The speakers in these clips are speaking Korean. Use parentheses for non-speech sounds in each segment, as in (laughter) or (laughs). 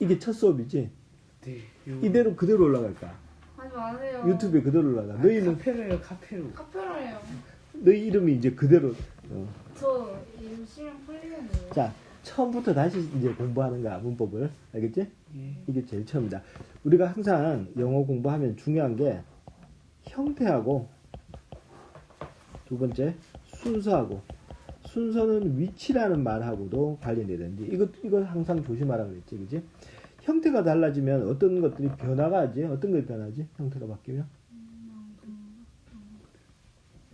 이게 첫 수업이지? 네. 요- 이대로 그대로 올라갈까? 하지 마세요. 유튜브에 그대로 올라가. 아, 너희는, 카페로요 카페로. 카페라예요. 너희 이름이 이제 그대로. 어. 저 이름 실명 풀리는데요. 자, 처음부터 다시 이제 공부하는 거야, 문법을. 알겠지? 예. 이게 제일 처음이다. 우리가 항상 영어 공부하면 중요한 게 형태하고 두 번째 순서하고 순서는 위치라는 말하고도 관련이 되는데 이것 이거 항상 조심하라고 그랬지, 그지? 형태가 달라지면 어떤 것들이 변화가 하지? 어떤 것이 변하지? 형태가 바뀌면?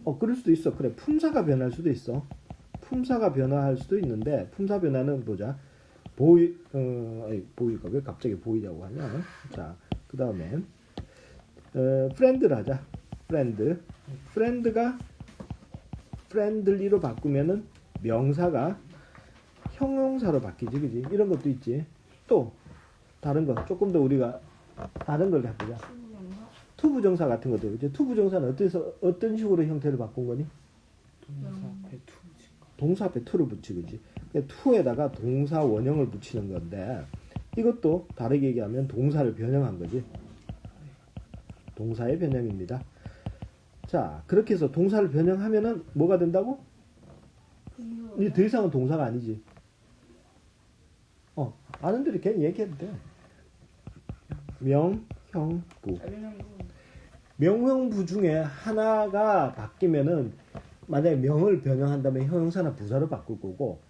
어, 그럴 수도 있어. 그래, 품사가 변할 수도 있어. 품사가 변화할 수도 있는데 품사 변화는 보자. 보이 어 아니, 보이가 왜 갑자기 보이냐고 하냐? 자, 그 다음에 어, 프렌드를 하자. 프렌드. 프렌드가 프렌들리로 바꾸면은 명사가 형용사로 바뀌지, 그지? 이런 것도 있지. 또 다른 거 조금 더 우리가 다른 걸 해보자. 투부정사 같은 것도 이제 투부정사는 어때서 어떤 식으로 형태를 바꾼 거니? 동사 음. 앞에 투지. 동사 앞에 to를 붙이고지. to에다가 동사 원형을 붙이는 건데 이것도 다르게 얘기하면 동사를 변형한 거지. 동사의 변형입니다. 자, 그렇게 해서 동사를 변형하면은 뭐가 된다고? 이제 더 이상은 동사가 아니지. 어, 아는 대로 괜히 얘기해도 돼. 명, 형, 부. 알명부. 명형부 중에 하나가 바뀌면은 만약에 명을 변형한다면 형용사나 부사로 바꿀 거고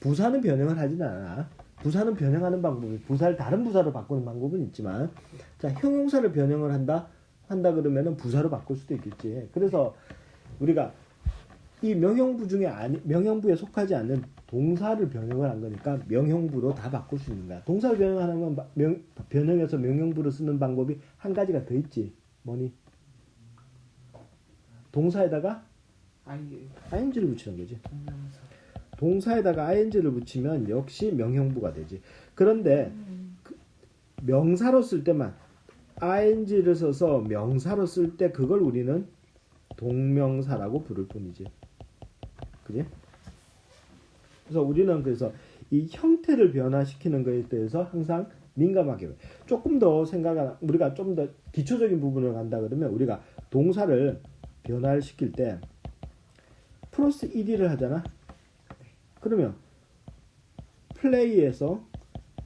부사는 변형을 하진 않아. 부사는 변형하는 방법이 부사를 다른 부사로 바꾸는 방법은 있지만 자 형용사를 변형을 한다 한다 그러면은 부사로 바꿀 수도 있겠지. 그래서 우리가 이 명형부 중에 아니 명형부에 속하지 않는 동사를 변형을 한 거니까 명형부로 다 바꿀 수 있는 거야. 동사를 변형하는 건 마- 명, 변형해서 명형부로 쓰는 방법이 한 가지가 더 있지. 뭐니? 동사에다가 ing를 붙이는 거지. 동사에다가 ing를 붙이면 역시 명형부가 되지. 그런데 음. 명사로 쓸 때만 ing를 써서 명사로 쓸 때 그걸 우리는 동명사라고 부를 뿐이지. 그지? 그래서 우리는 그래서 이 형태를 변화시키는 것에 대해서 항상 민감하게 해. 조금 더 생각을 우리가 좀 더 기초적인 부분을 간다 그러면 우리가 동사를 변화를 시킬 때 플러스 ed를 하잖아. 그러면 플레이에서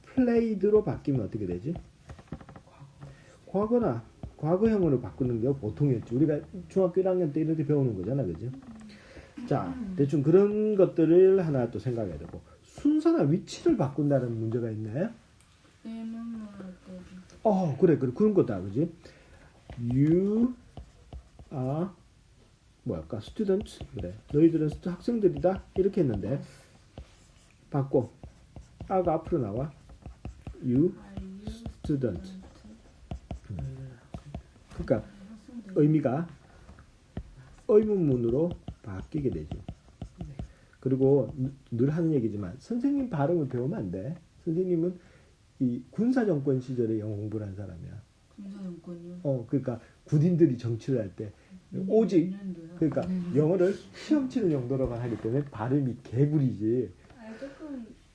플레이드로 바뀌면 어떻게 되지? 과거나 과거형으로 바꾸는 게 보통이었지. 우리가 중학교 1학년 때 이렇게 배우는 거잖아, 그죠? 자, 대충 그런 것들을 하나 또 생각해야 되고 순서나 위치를 바꾼다는 문제가 있나요? 어, 그래, 그래, 그런 거다, 그지? You are 뭐랄까, student 그래. 너희들은 학생들이다 이렇게 했는데 바꿔. 아가 앞으로 나와. You student. 음, 그러니까? 의미가 의문문으로 바뀌게 되죠. 네. 그리고 늘- 늘 하는 얘기지만 선생님 발음을 배우면 안 돼. 선생님은 이 군사 정권 시절에 영어 공부를 한 사람이야. 군사 정권이요. 어, 그러니까 군인들이 정치를 할 때 오직 그러니까 영어를 시험 치는 용도로만 하기 때문에 발음이 개구리지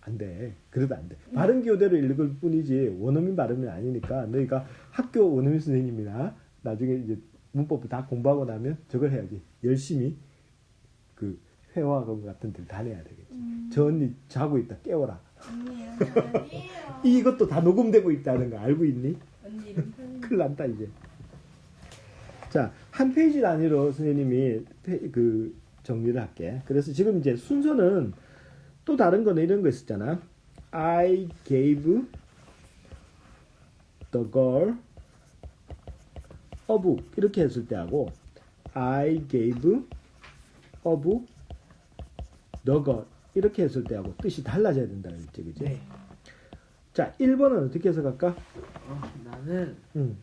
안 돼. 그래도 안 돼. 발음 교대로 읽을 뿐이지 원어민 발음은 아니니까 너희가 학교 원어민 선생님이나 나중에 이제 문법을 다 공부하고 나면 저걸 해야지. 열심히 그 회화금 같은 데를 다 내야 되겠지. 음. 저 언니 자고 있다 깨워라. 언니 아니에요. (laughs) 이것도 다 녹음되고 있다는 거 알고 있니? 언니. 큰일 났다 이제. 자, 한 페이지 단위로 선생님이 페- 그 정리를 할게. 그래서 지금 이제 순서는 또 다른 거는 이런 거 있었잖아. I gave the girl a book 이렇게 했을 때 하고 I gave a book the girl 이렇게 했을 때 하고 뜻이 달라져야 된다 그랬지, 그지? 네. 자, 1번은 어떻게 해서 갈까? 어, 나는 응.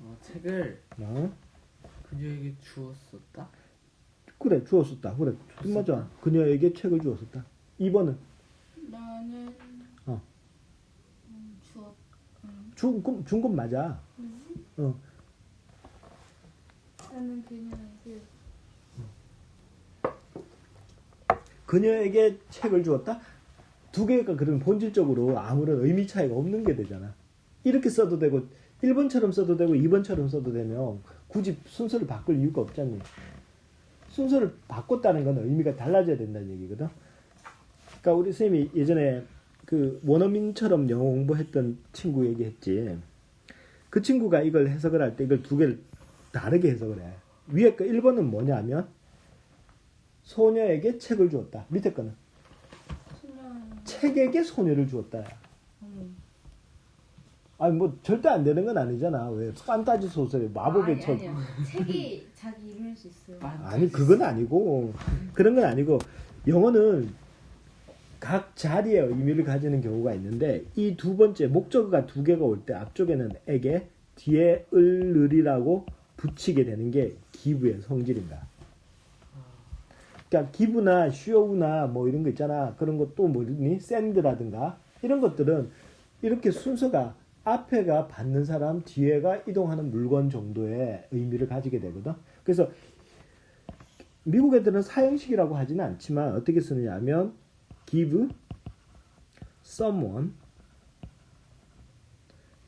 어, 책을 어? 그녀에게 주었었다. 그래 주었었다 그래 맞아 그녀에게 책을 주었었다 2번은 나는 어. 음, 주었. 음. 준, 준건 맞아? 어. 나는 그녀에게 그녀에게 책을 주었다 두 개가 그런 본질적으로 아무런 의미 차이가 없는 게 되잖아. 이렇게 써도 되고 1번처럼 써도 되고 2번처럼 써도 되면 굳이 순서를 바꿀 이유가 없잖니. 순서를 바꿨다는 건 의미가 달라져야 된다는 얘기거든. 그러니까 우리 선생님이 예전에 그 원어민처럼 영어 공부했던 친구 얘기했지. 그 친구가 이걸 해석을 할 때 이걸 두 개를 다르게 해석을 해. 위에 거 1번은 뭐냐면 소녀에게 책을 주었다. 밑에 거는. 책에게 소녀를 주었다. 음. 아니 뭐 절대 안 되는 건 아니잖아. 왜 판타지 소설에 마법의 책 아니요. 책이 자기 이름일 수 있어요. 아니 그건 아니고 그런 건 아니고 영어는 각 자리에 의미를 가지는 경우가 있는데 이 두 번째 목적어가 두 개가 올 때 앞쪽에는 에게 뒤에 을을이라고 붙이게 되는 게 기부의 성질인가. 그러니까 기부나 쇼우나 뭐 이런 거 있잖아. 그런 것도 뭐니 샌드라든가 이런 것들은 이렇게 순서가 앞에가 받는 사람, 뒤에가 이동하는 물건 정도의 의미를 가지게 되거든. 그래서 미국 애들은 사형식이라고 하지는 않지만 어떻게 쓰느냐 하면 give someone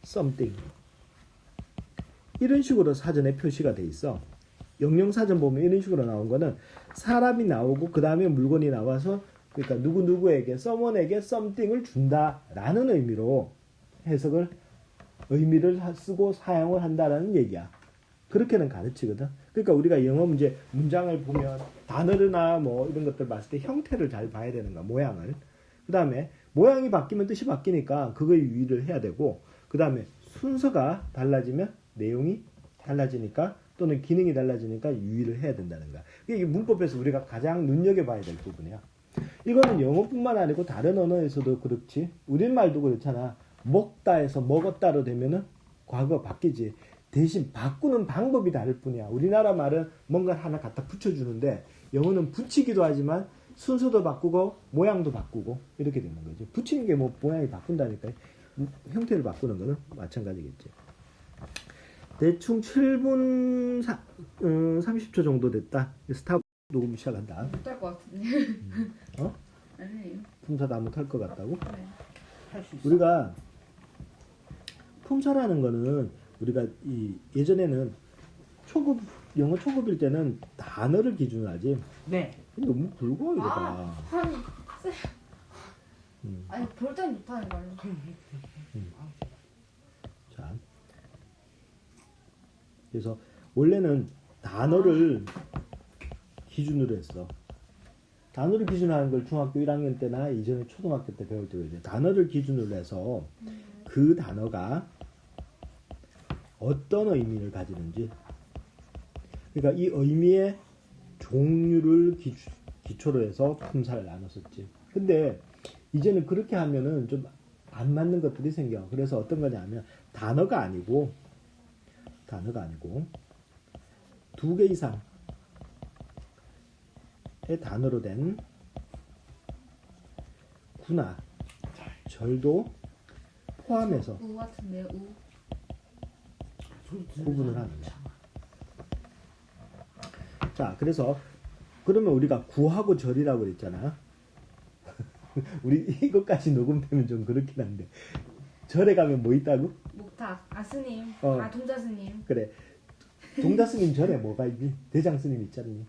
something 이런 식으로 사전에 표시가 돼 있어. 영영사전 보면 이런 식으로 나온 거는 사람이 나오고 그 다음에 물건이 나와서 그러니까 누구 누구에게 someone에게 something을 준다라는 의미로 해석을 의미를 하- 쓰고 사용을 한다라는 얘기야. 그렇게는 가르치거든. 그러니까 우리가 영어 문제 문장을 보면 단어나 뭐 이런 것들 봤을 때 형태를 잘 봐야 되는 거야. 모양을. 그 다음에 모양이 바뀌면 뜻이 바뀌니까 그거에 유의를 해야 되고 그 다음에 순서가 달라지면 내용이 달라지니까 또는 기능이 달라지니까 유의를 해야 된다는 거야. 이게 문법에서 우리가 가장 눈여겨봐야 될 부분이야. 이거는 영어뿐만 아니고 다른 언어에서도 그렇지. 우리말도 그렇잖아. 먹다에서 먹었다로 되면은 과거 바뀌지. 대신 바꾸는 방법이 다를 뿐이야. 우리나라 말은 뭔가 하나 갖다 붙여주는데 영어는 붙이기도 하지만 순서도 바꾸고 모양도 바꾸고 이렇게 되는 거죠. 붙이는 게 뭐 모양이 바꾼다니까 형태를 바꾸는 거는 마찬가지겠지. 대충 7분 사, 음, 30초 정도 됐다. 스탑 녹음 시작한다. 못할 것 같은데. 어? (laughs) 아니에요. 품사 다 못할 것 같다고? 네. 할수 있어. 우리가 품사라는 거는 우리가 이 예전에는 초급 영어 초급일 때는 단어를 기준으로 하지. 네. 너무 굵어 이거가. 아, 아니, 쎄. 음. 아니 볼땐 못하는 거 아니에요? 자. 그래서 원래는 단어를 기준으로 했어. 단어를 기준으로 하는 걸 중학교 1학년 때나 이전에 초등학교 때 배울 때 이제 단어를 기준으로 해서 그 단어가 어떤 의미를 가지는지 그러니까 이 의미의 종류를 기초, 기초로 해서 품사를 나눴었지. 근데 이제는 그렇게 하면은 좀 안 맞는 것들이 생겨. 그래서 어떤 거냐면 단어가 아니고 단어가 아니고 두 개 이상의 단어로 된 구나 절도 포함해서 우 같은데요, 우. 구분을 하는 거야. 자, 그래서 그러면 우리가 구하고 절이라고 그랬잖아. (laughs) 우리 이것까지 녹음되면 좀 그렇긴 한데 절에 가면 뭐 있다고? 목탁. 아 스님. 어. 아 동자 스님. 그래. 동자 스님 절에 뭐가 있니? 대장 스님 있잖니.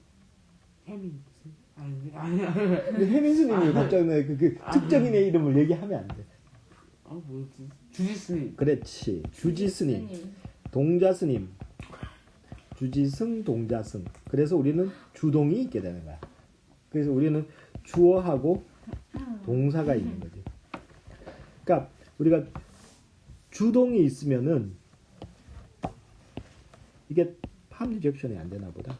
햄이 무슨? 아니 아니 아니. 근데 혜민 스님이 갑자기 그, 그 특정인의 이름을 얘기하면 안 돼. 아 뭐지? 주지 스님. 그렇지. 주지 스님, 스님. 동자 스님, 주지승, 동자승. 그래서 우리는 주동이 있게 되는 거야. 그래서 우리는 주어하고 동사가 있는 거지. 그러니까 우리가 주동이 있으면은 이게 팜 리젝션이 안 되나 보다.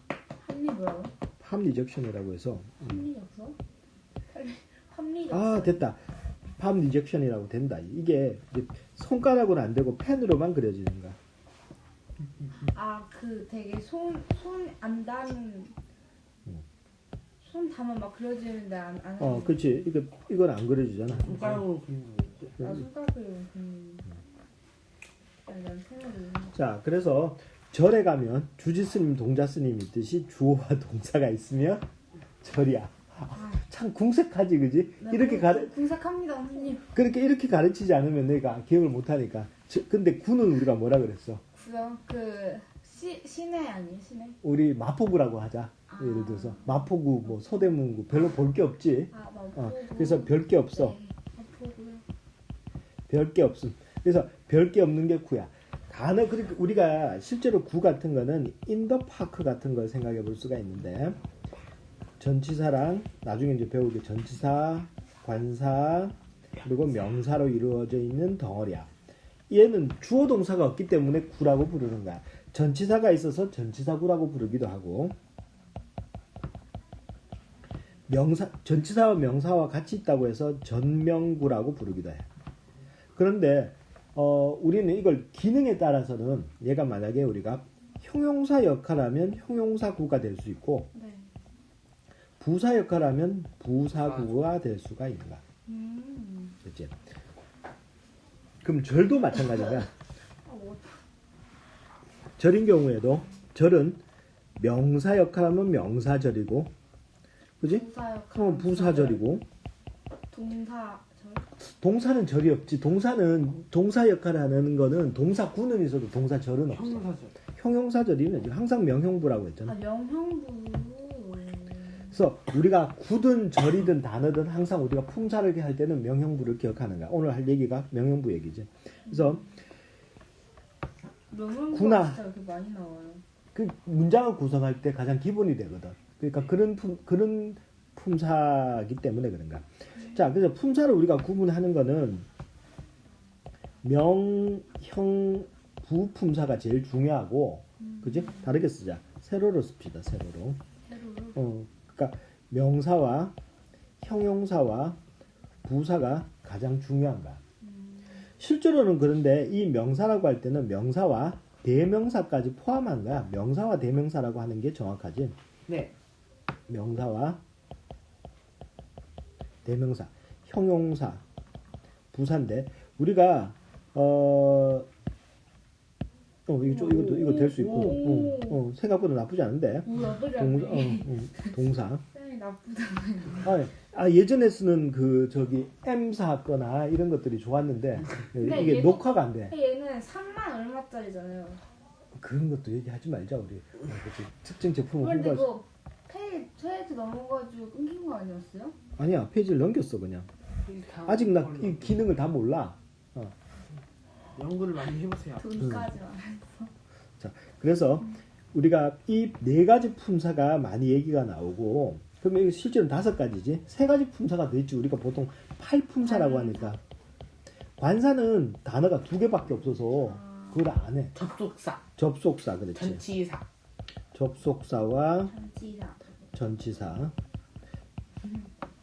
합리 뭐라고? 팜 리젝션이라고 해서 합리 없어? 합리 아 됐다. 팜 리젝션이라고 된다. 이게 이제 손가락으로는 안 되고 펜으로만 그려지는 거야. 아그 되게 손 손 안 닿는 손 닿으면 막 그려지는데 안 안. 어, 그렇지. 이거 이건 안 그려지잖아. 손가락으로 그리는 거였죠. 아 음. 난 생각이. 자, 그래서 절에 가면 주지스님, 동자스님 있듯이 주어와 (laughs) 동사가 있으면 절이야. 아 참 궁색하지, 그지? 네, 이렇게 가르, 궁색합니다, 선생님. 그렇게 이렇게 가르치지 않으면 내가 기억을 못 하니까. 저- 근데 구는 우리가 뭐라 그랬어? 구요 그 시, 시내 아니에요, 시내? 우리 마포구라고 하자. 아. 예를 들어서 마포구, 뭐 서대문구 별로 볼 게 없지. 아, 뭐 어, 그래서 별 게 없어. 네, 마포구요. 별게 없음. 그래서 별 게 없는 게 구야. 단어 그러니까 우리가 실제로 구 같은 거는 인더파크 같은 걸 생각해 볼 수가 있는데 전치사랑 나중에 이제 배우게 전치사, 관사 그리고 명사로 이루어져 있는 덩어리야. 얘는 주어 동사가 없기 때문에 구라고 부르는 거야. 전치사가 있어서 전치사구라고 부르기도 하고 명사 전치사와 명사와 같이 있다고 해서 전명구라고 부르기도 해. 그런데 어, 우리는 이걸 기능에 따라서는 얘가 만약에 우리가 형용사 역할하면 형용사구가 될 수 있고 네. 부사 역할하면 부사구가 될 수가 있는 거야. 음. 그렇지? 그럼 절도 마찬가지야. (laughs) 어, 뭐, 절인 경우에도 절은 명사 역할하면 명사절이고, 그지? 부사 역할. 어, 부사절이고, 동사 절. 동사는 절이 없지. 동사는 동사 역할을 하는 거는 동사구는 있어도 동사절은 없어. 형사절. 형용사절이면 항상 명형부라고 했잖아. 아, 명형부. 그래서 우리가 구든 절이든 단어든 항상 우리가 품사를 할 때는 명형부를 기억하는 거야. 오늘 할 얘기가 명형부 얘기지. 그래서 구나. 진짜 이렇게 많이 나와요. 그 문장을 구성할 때 가장 기본이 되거든. 그러니까 그런 품, 그런 품사기 때문에 그런가. 자, 그래서 품사를 우리가 구분하는 거는 명, 형, 부 품사가 제일 중요하고, 그지? 다르게 쓰자. 세로로 씁시다, 세로로. 세로로. 어, 그러니까 명사와 형용사와 부사가 가장 중요한 거야. 실제로는 그런데 이 명사라고 할 때는 명사와 대명사까지 포함한 거야. 명사와 대명사라고 하는 게 정확하지. 네. 명사와 대명사, 형용사, 부사인데 우리가 어, 어 이거 좀- 이것도 이거 될 수 있고, 어, 어, 생각보다 나쁘지 않은데 뭐 나쁘지 동사, 어. 어, 동사. 아, 아, 예전에 쓰는 그 저기 M사 거나 이런 것들이 좋았는데 근데 이게 얘도- 녹화가 안 돼. 얘는 3만 얼마짜리잖아요. 그런 것도 얘기하지 말자 우리. 어. 특정 제품을 근데 홍보할 수. 이거 페이 페이지 넘어가지고 끊긴 거 아니었어요? 아니야 페이지를 넘겼어 그냥. 아직 나 이 기능을 다 몰라. 연구를 많이 해보세요. 돈까지 만 그래서 우리가 이 네 가지 품사가 많이 얘기가 나오고 그러면 이거 실제로는 다섯 가지지 세 가지 품사가 더 있지 우리가 보통 팔 품사라고 관사. 하니까 관사는 단어가 두 개밖에 없어서 아. 그걸 안 해. 접속사, 접속사 그렇지. 전치사. 접속사와 전지사. 전치사.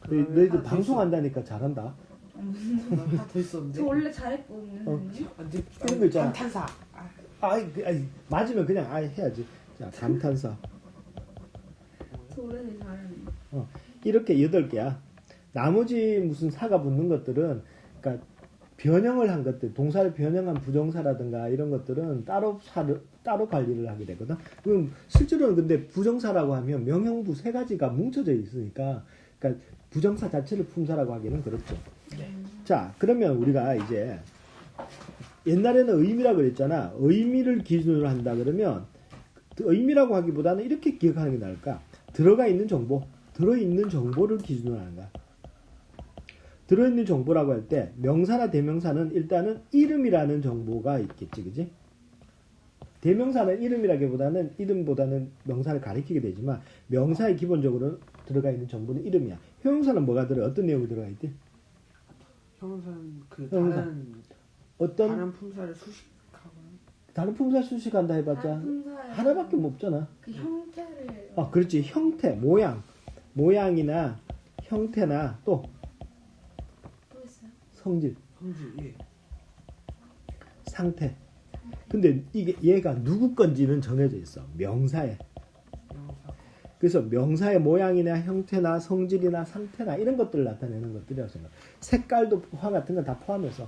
너희들 하나 더 방송한다니까 잘한다. 하나 더 있었는데. 저 원래 잘했거든요. 어. 언제? 이런 거 있잖아. 감탄사. 아, 아이, 그, 아이 맞으면 그냥 아예 해야지. 자 감탄사. 저 원래 잘했는데. 이렇게 여덟 개야. 나머지 무슨 사가 붙는 것들은 그러니까 변형을 한 것들, 동사를 변형한 부정사라든가 이런 것들은 따로 사를 따로 관리를 하게 되거든. 그럼 실제로는 근데 부정사라고 하면 명형부 세 가지가 뭉쳐져 있으니까 그러니까 부정사 자체를 품사라고 하기는 그렇죠. 자, 그러면 우리가 이제 옛날에는 의미라 그랬잖아. 의미를 기준으로 한다 그러면 그 의미라고 하기보다는 이렇게 기억하는 게 나을까? 들어가 있는 정보, 들어있는 정보를 기준으로 하는 거야. 들어있는 정보라고 할 때 명사나 대명사는 일단은 이름이라는 정보가 있겠지, 그지? 대명사는 이름이라기보다는 이름보다는 명사를 가리키게 되지만 명사에 기본적으로 들어가 있는 정보는 이름이야. 형용사는 뭐가 들어? 어떤 내용이 들어가 있대? 형사는 그 형사. 다른 어떤 다른 품사를 수식하고 다른 품사 수식한다 해봤자 하나밖에 뭐 없잖아. 그 형태를. 아, 그렇지. 형태, 모양, 모양이나 형태나 또또 있어요? 성질, 성질 예. 상태. 근데 이게 얘가 누구 건지는 정해져 있어. 명사에. 그래서 명사의 모양이나 형태나 성질이나 상태나 이런 것들을 나타내는 것들이라고 생각. 색깔도 화 같은 거다 포함해서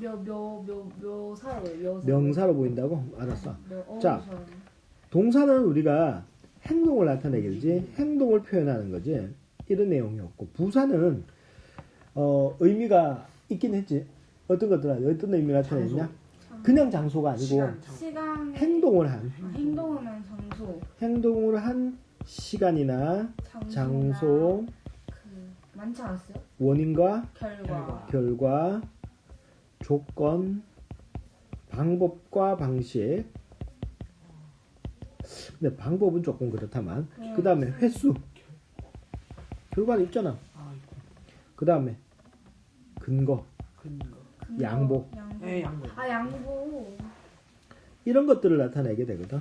묘묘묘 묘사로 묘사. 명사로 보인다고 알았어. 묘, 자. 어우서. 동사는 우리가 행동을 나타내겠지. 행동을 표현하는 거지. 이런 내용이었고 부사는 어, 의미가 있긴 했지. 어떤 것들아 어떤 의미가 나타냈냐? 장- 그냥 장소가 아니고 시간 장 시간 행동을 한 아, 행동을 한 장소 행동을 한 시간이나 장소 그 많지 않았어요? 원인과 결과. 결과. 조건 방법과 방식. 근데 방법은 조금 그렇다만 그 다음에 횟수. 결과는 있잖아. 아그 다음에 근거 근거. 양보. 양보. 에 양보. 아 양보. 이런 것들을 나타내게 되거든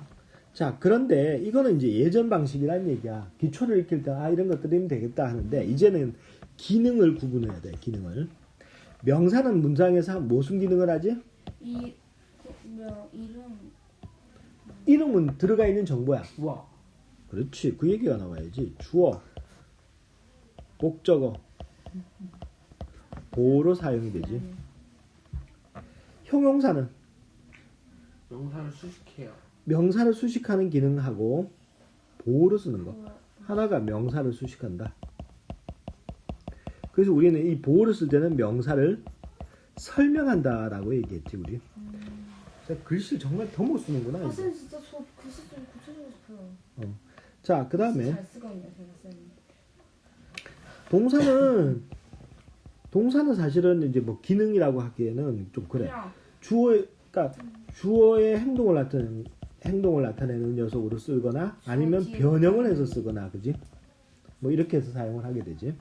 자 그런데 이거는 이제 예전 방식이란 얘기야. 기초를 익힐 때 아 이런 것들이면 되겠다 하는데 이제는 기능을 구분해야 돼 기능을. 명사는 문장에서 무슨 기능을 하지? 이 그, 뭐, 이름. 이름은 들어가 있는 정보야. 우와 그렇지. 그 얘기가 나와야지. 주어, 목적어, 보호로 사용이 되지. 음, 형용사는? 명사를 수식해요 명사를 수식하는 기능하고 보호로 쓰는 거. 하나가 명사를 수식한다. 그래서 우리는 이 보호를 쓸 때는 명사를 설명한다라고 얘기했지 우리. 자, 글씨를 정말 더 못 쓰는구나. 이제. 사실 진짜 저 글씨 좀 고쳐주고 싶어요 자, 그 다음에 잘 쓰거든요 제가 쓰는 동사는 동사는 사실은 이제 뭐 기능이라고 하기에는 좀 그래. 주어, 그러니까 주어의 행동을 나타내는 행동을 나타내는 녀석으로 쓰거나 아니면 변형을 해서. 쓰거나, 그지? 뭐 이렇게 해서 사용을 하게 되지.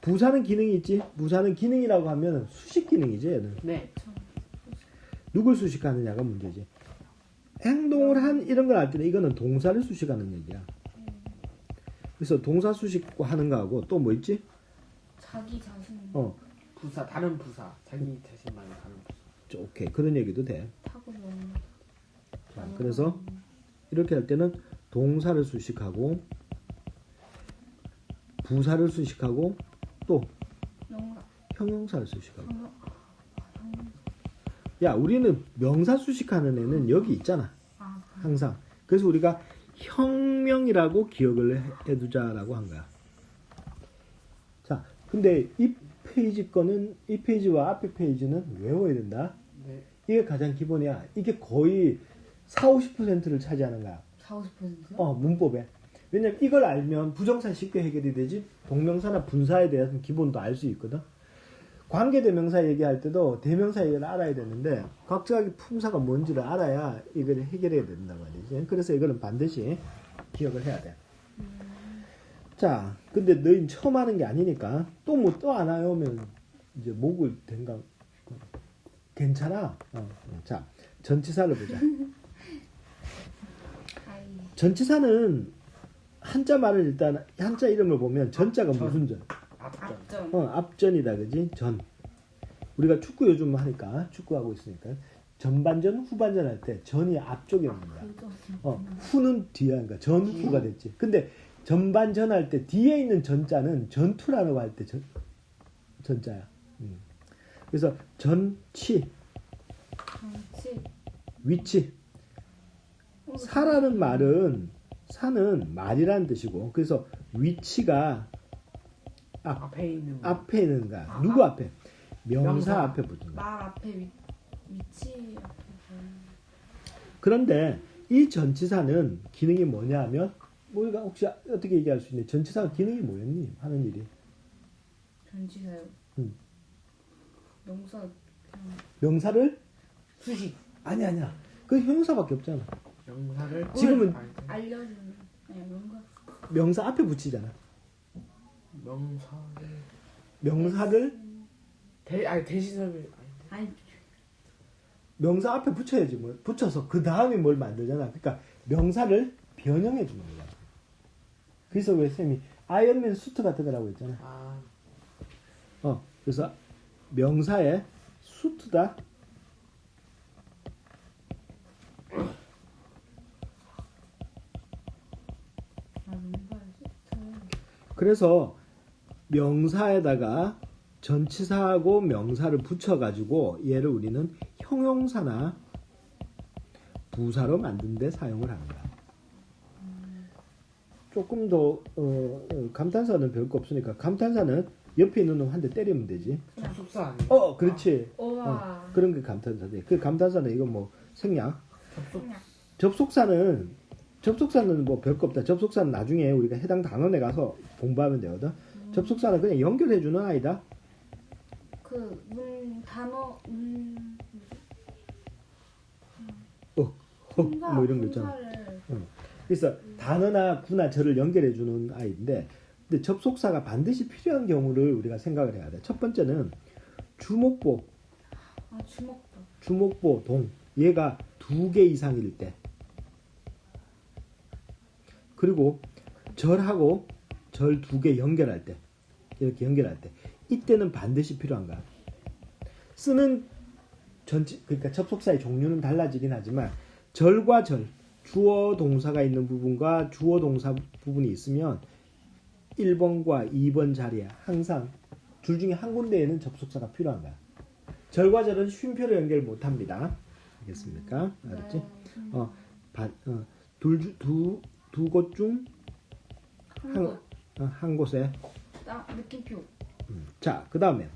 부사는 기능이 있지. 부사는 기능이라고 하면 수식 기능이지. 얘는 네참 누굴 수식하느냐가 문제지. 행동을 한 이런 걸할 때는 이거는 동사를 수식하는 얘기야. 그래서 동사 수식하는 거하고 또 뭐 있지? 자기 자신 어, 부사 다른 부사 자기 자신만의 다른 부사 저, 오케이 그런 얘기도 돼. 타고 노는 자, 그래서 이렇게 할 때는 동사를 수식하고 부사를 수식하고 또 형용사를 수식하고. 형 야, 우리는 명사 수식하는 애는 여기 있잖아. 아 항상. 그래서 우리가 혁명이라고 기억을 해- 해두자라고 한 거야. 자, 근데 이 페이지 거는 이 페이지와 앞에 페이지는 외워야 된다. 네 이게 가장 기본이야. 이게 거의 4, 50%를 차지하는 거야. 4, 50%요? 어, 문법에. 왜냐면 이걸 알면 부정사 쉽게 해결이 되지. 동명사나 분사에 대한 기본도 알 수 있거든. 관계대명사 얘기할 때도 대명사 얘기를 알아야 되는데 각각의 품사가 뭔지를 알아야 이걸 해결해야 된단 말이지. 그래서 이거는 반드시 기억을 해야 돼. 자, 근데 너희 처음 하는 게 아니니까 또 뭐 또안 외우면 이제 목을 댕가 괜찮아. 어, 어. 자, 전치사를 보자. (laughs) 전치사는 한자 말을 일단 한자 이름을 보면 전자가 전. 무슨 전? 앞전 앞전 어, 앞전이다 그지? 전. 우리가 축구 요즘 하니까 축구 하고 있으니까 전반전 후반전 할 때 전이 앞쪽에 거야. 그죠 어, 후는 뒤야. 그러니까 전후가 됐지. 근데 전반전 할 때 뒤에 있는 전자는 전투라고 할 때 전, 전자야. 음. 그래서 전치, 정치 위치. 어, 사라는 말은 사는 말이라는 뜻이고 그래서 위치가 앞에 있는 거. 앞에 있는 거야. 아, 누구 앞에? 명사, 명사. 앞에 붙은 거야. 말 앞에 위, 위치 앞에 그런데 이 전치사는 기능이 뭐냐 하면 우리가 혹시 어떻게 얘기할 수 있니? 전치사가 기능이 뭐였니? 하는 일이. 전치사요 음. 명사 명사를 수식 아니 아니야. 그 형용사밖에 없잖아. 명사를 지금은- 알. 알려주는 명사 명사 앞에 붙이잖아. 명사를 명사를 대 아니 대시설을 아니 명사 앞에 붙여야지 뭐 붙여서 그 다음에 뭘 만들잖아. 그러니까 명사를 변형해 주는 거야. 그래서 왜 쌤이 아이언맨 수트 같은 거라고 했잖아. 아 어, 그래서 명사의 수트다. 아 명사였어 그래서 명사에다가 전치사하고 명사를 붙여가지고 얘를 우리는 형용사나 부사로 만든 데 사용을 합니다. 조금 더 어, 어, 감탄사는 별거 없으니까 감탄사는 옆에 있는 놈 한 대 때리면 되지. 접속사 아니에요? 어, 그렇지. 우와. 그런 게 감탄사지. 그 감탄사는 이건 뭐 생략. 접속 접속사는 접속사는 뭐 별거 없다. 접속사는 나중에 우리가 해당 단원에 가서 공부하면 되거든. 접속사는 그냥 연결해 주는 아이다. 그 문 단어 문 어, 어, 뭐 이런 거 있잖아. 분사를 그래서 단어나 구나 절을 연결해 주는 아이인데 근데 접속사가 반드시 필요한 경우를 우리가 생각을 해야 돼. 첫 번째는 주목보, 아 주먹도 주목보 동 얘가 두 개 이상일 때. 그리고 절하고 절 두 개 연결할 때. 이렇게 연결할 때. 이때는 반드시 필요한 거야. 쓰는 전체 그러니까 접속사의 종류는 달라지긴 하지만 절과 절 주어 동사가 있는 부분과 주어 동사 부분이 있으면 1번과 2번 자리에 항상 둘 중에 한 군데에는 접속사가 필요한 거야. 절과 절은 쉼표로 연결 못 합니다. 알겠습니까? 알았지? 네. 어, 반, 어, 둘, 주- 두, 두 곳 중 한, 한국 어, 한 곳에. 나 느낌표 음. 자, 그 다음에.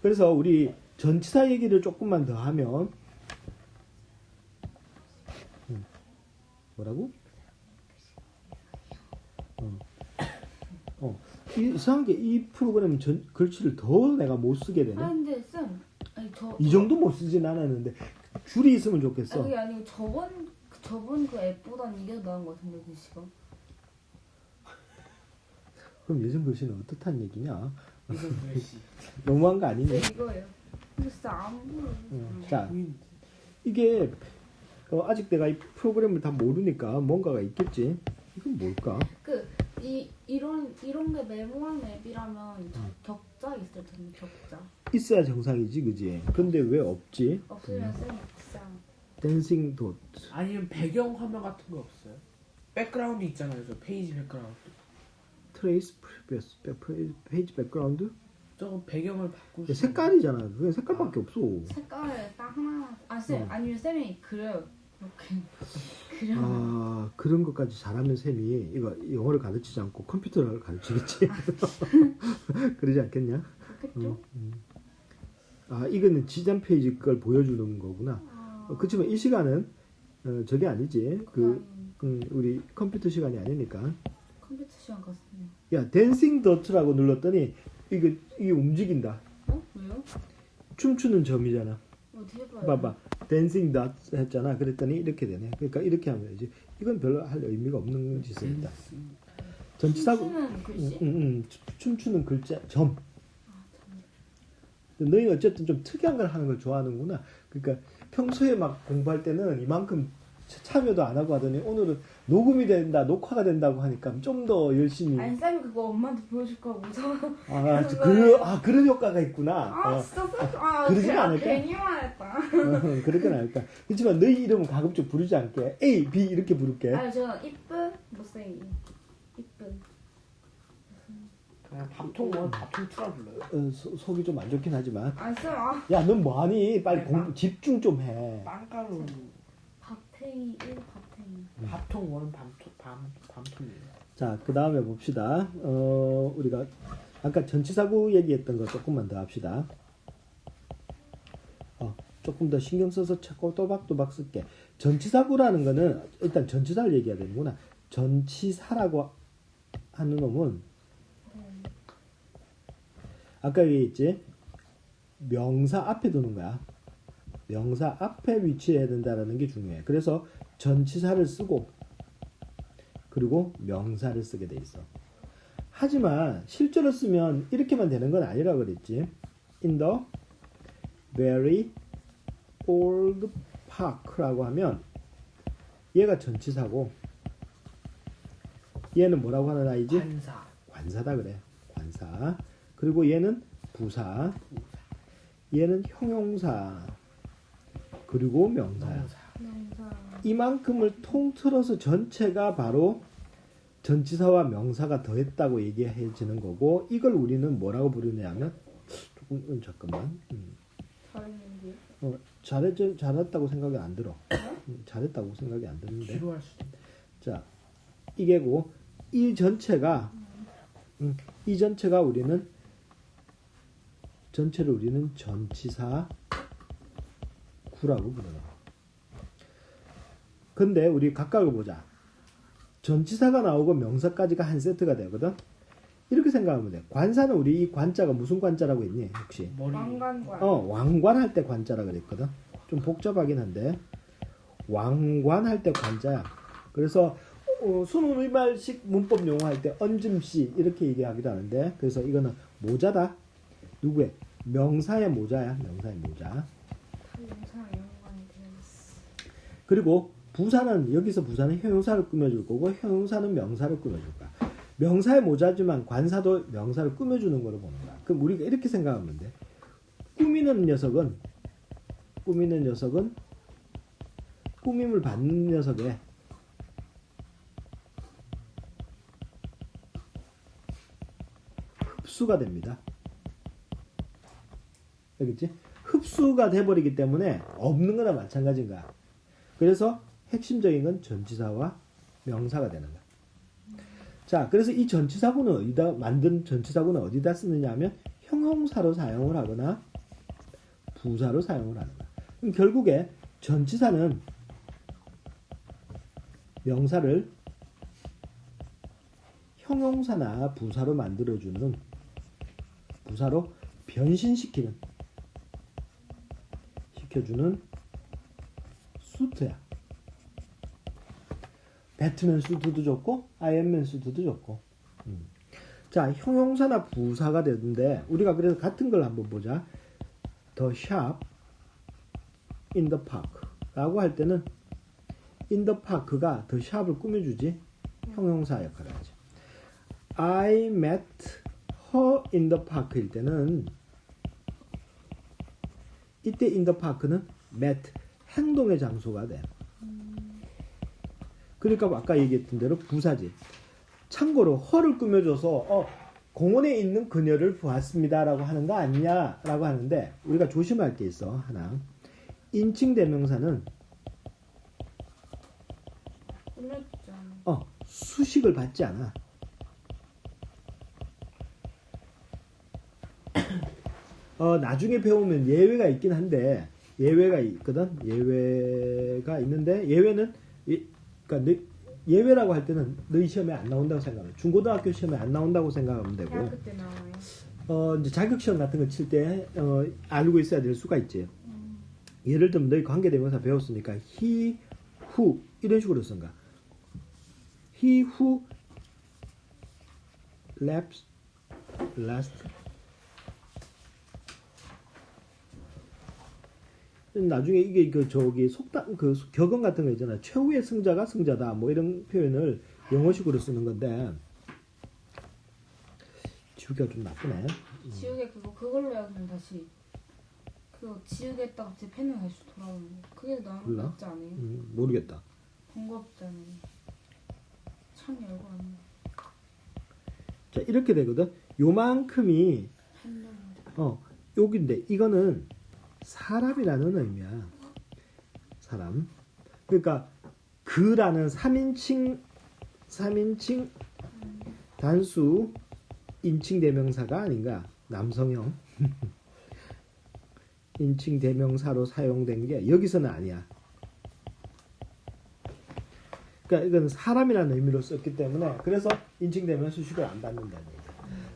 그래서 우리 전치사 얘기를 조금만 더 하면, 음. 뭐라고? 어. 어. 이- 이상한 게 이 프로그램 전, 글씨를 더 내가 못 쓰게 되네. 아 근데 쌤 아니 저 이 정도 못 쓰진 않았는데, 줄이 있으면 아 좋겠어. 그게 아니고 저번 그 저번 그 앱보단 이게 더 나은 것 같은데 글씨가 그럼 예전 글씨는 어떻단 얘기냐? 글씨 (laughs) 너무한 거 아니니? 네 이거예요 근데 진짜 안 보여 음, 자, 이게 어, 아직 내가 이 프로그램을 다 모르니까 뭔가가 있겠지. 이건 뭘까? 그 이 이런 이런 게 메모한 앱이라면 음. 저- 격자 있을 텐데 격자 있어야 정상이지, 그지? 근데 왜 없지? 없으면 쌤 진짜 댄싱 도 아니면 배경 화면 같은 거 없어요? 백그라운드 있잖아요 저 페이지 백그라운드 트레이스 프리비어스 페이지, 페이지 백그라운드 저거 배경을 수 색깔이잖아. 그게 색깔밖에 없어. 색깔을 딱 하나 아쌤 음. 아니면 쌤이 그려요 이렇게 (laughs) 그려 아 그런 것까지 잘하면 쌤이 이거 영어를 가르치지 않고 컴퓨터를 가르치겠지. (laughs) 그러지 않겠냐? 그렇겠죠 아 이거는 지전 페이지 걸 보여주는 거구나. 아, 어, 그렇지만 이 시간은 어, 저게 아니지. 그그 음, 우리 컴퓨터 시간이 아니니까. 컴퓨터 시간 같습니다 야, 댄싱 더트라고 눌렀더니 이거 이게 움직인다. 어 왜요 춤추는 점이잖아. 어디 해봐요 봐봐. 댄싱 더트 했잖아. 그랬더니 이렇게 되네. 그러니까 이렇게 하면 되지. 이건 별로 할 의미가 없는 짓입니다. 전치사고 춤추는 글씨 음, 음, 음. 춤추는 글자 점. 너희는 어쨌든 좀 특이한 걸 하는 걸 좋아하는구나. 그러니까 평소에 막 공부할 때는 이만큼 차- 참여도 안 하고 하더니 오늘은 녹음이 된다, 녹화가 된다고 하니까 좀 더 열심히. 아니 쌤이 그거 엄마한테 보여줄까 무서워 아, 저- (laughs) 그, 아, 그런 효과가 있구나. 아 어, 진짜 쌤 아, (laughs) 그러진 않을까? 괜히 말했다 어, 그렇게는 않을까. 그렇지만 너희 이름은 가급적 부르지 않게. A, B 이렇게 부를게. 아니 저는 이쁜 못생기 이쁜 그냥 밥통 원 밥통 투라 불러요 어, 소- 속이 좀 안 좋긴 하지만. 아쌤 아 야, 넌 뭐하니? 빨리 공, 집중 좀 해. 빵가루 밥탱이 1 밥탱이 밥통 원 밤통 밤 밤통이에요 자, 그 다음에 봅시다. 어, 우리가 아까 전치사구 얘기했던 거 조금만 더 합시다. 어, 조금 더 신경 써서 찾고 또박또박 쓸게. 전치사구라는 거는 일단 전치사를 얘기해야 되는구나. 전치사라고 하는 놈은 아까 얘기했지? 명사 앞에 두는 거야. 명사 앞에 위치해야 된다라는 게 중요해. 그래서 전치사를 쓰고 그리고 명사를 쓰게 돼 있어. 하지만 실제로 쓰면 이렇게만 되는 건 아니라 그랬지. In the very old park라고 하면 얘가 전치사고 얘는 뭐라고 하는 아이지? 반사 관사다 그래. 관사. 그리고 얘는 부사. 얘는 형용사. 그리고 명사야. 명사 명사 이만큼을 통틀어서 전체가 바로 전치사와 명사가 더했다고 얘기해지는 거고 이걸 우리는 뭐라고 부르냐면 조금 음, 잠깐만 음. 잘했는데 어, 잘했 잘했다고 생각이 안 들어 음, 잘했다고 생각이 안 드는데 지루할 수도 있는데 자 이게고 이 전체가 음, 이 전체가 우리는 전체를 우리는 전치사 구라고 부르는 거. 근데 우리 각각을 보자. 전치사가 나오고 명사까지가 한 세트가 되거든. 이렇게 생각하면 돼. 관사는 우리 이 관자가 무슨 관자라고 했니? 혹시? 왕관관. 어, 왕관할 때 관자라 그랬거든. 좀 복잡하긴 한데 왕관할 때 관자야. 그래서 어, 수능 의말식 문법 용어할 때 언즘시 이렇게 얘기하기도 하는데 그래서 이거는 모자다. 누구의? 명사의 모자야. 명사의 모자. 그리고 부사는 여기서 부사는 형용사를 꾸며줄 거고 형용사는 명사를 꾸며줄 거야. 명사의 모자지만 관사도 명사를 꾸며주는 거로 보는 거야. 그럼 우리가 이렇게 생각하면 돼. 꾸미는 녀석은 꾸미는 녀석은 꾸밈을 받는 녀석에 흡수가 됩니다. 알겠지? 흡수가 돼버리기 때문에 없는 거나 마찬가지인 거야. 그래서 핵심적인 건 전치사와 명사가 되는 거야. 자, 그래서 이 전치사구는 어디다 만든 전치사구는 어디다 쓰느냐 하면 형용사로 사용을 하거나 부사로 사용을 하는 거야. 그럼 결국에 전치사는 명사를 형용사나 부사로 만들어주는 부사로 변신시키는 시켜주는 수트야. 배트맨 수트도 좋고 아이언맨 수트도 좋고. 음. 자 형용사나 부사가 되는데 우리가 그래서 같은 걸 한번 보자. The shop in the park라고 할 때는 in the park가 the shop을 꾸며주지 형용사 역할을 하지. I met her in the park일 때는 이때 the park는 met 행동의 장소가 돼. 그러니까 아까 얘기했던 대로 부사지. 참고로 허를 꾸며줘서 어, 공원에 있는 그녀를 보았습니다라고 하는 거 아니냐라고 하는데 우리가 조심할 게 있어 하나. 인칭 대명사는. 어, 수식을 받지 않아. 어, 나중에 배우면 예외가 있긴 한데 예외가 있거든. 예외가 있는데 예외는 이- 그러니까 너- 예외라고 할 때는 너희 시험에 안 나온다고 생각해. 중고등학교 시험에 안 나온다고 생각하면 되고. 어, 이제 자격 시험 같은 거 칠 때 어, 알고 있어야 될 수가 있지. 음. 예를 들면 너희 관계대명사 배웠으니까 he, who 이런 식으로 쓴가. he who left last 나중에 이게 그 저기 속담 그 격언 같은 거 있잖아 최후의 승자가 승자다 뭐 이런 표현을 영어식으로 쓰는 건데 지우기가 좀 나쁘네 지우개 그거 그걸로 해야 그냥 다시 그거 지우개했다가 갑자기 펜을 다시 돌아오는 거. 그게? 거 같지 않아요? 음, 모르겠다 번거롭잖아요. 참 열고 안 나. 자 이렇게 되거든 요만큼이. 어 여기인데 이거는 사람이라는 의미야. 사람. 그러니까 그라는 3인칭 3인칭 단수 인칭 대명사가 아닌가? 남성형. (laughs) 인칭 대명사로 사용된 게 여기서는 아니야. 그러니까 이건 사람이라는 의미로 썼기 때문에 그래서 인칭 대명사 수식을 안 받는다는 얘기야.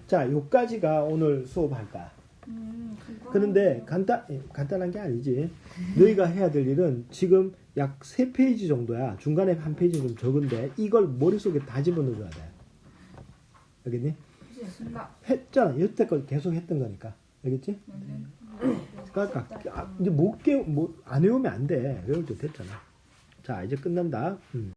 자 요까지가 오늘 수업할까 음, 그런데 간단 예, 간단한 게 아니지. 너희가 해야 될 일은 지금 약세 페이지 정도야. 중간에 한 페이지 좀 적은데 이걸 머릿속에 다 집어넣어줘야 돼. 알겠니? 했잖아. 여태껏 계속 했던 거니까. 알겠지? 음. 그러니까 아, 이제 못 깨, 뭐안 외우면 안 돼. 외울 때 됐잖아. 자, 이제 끝난다. 음.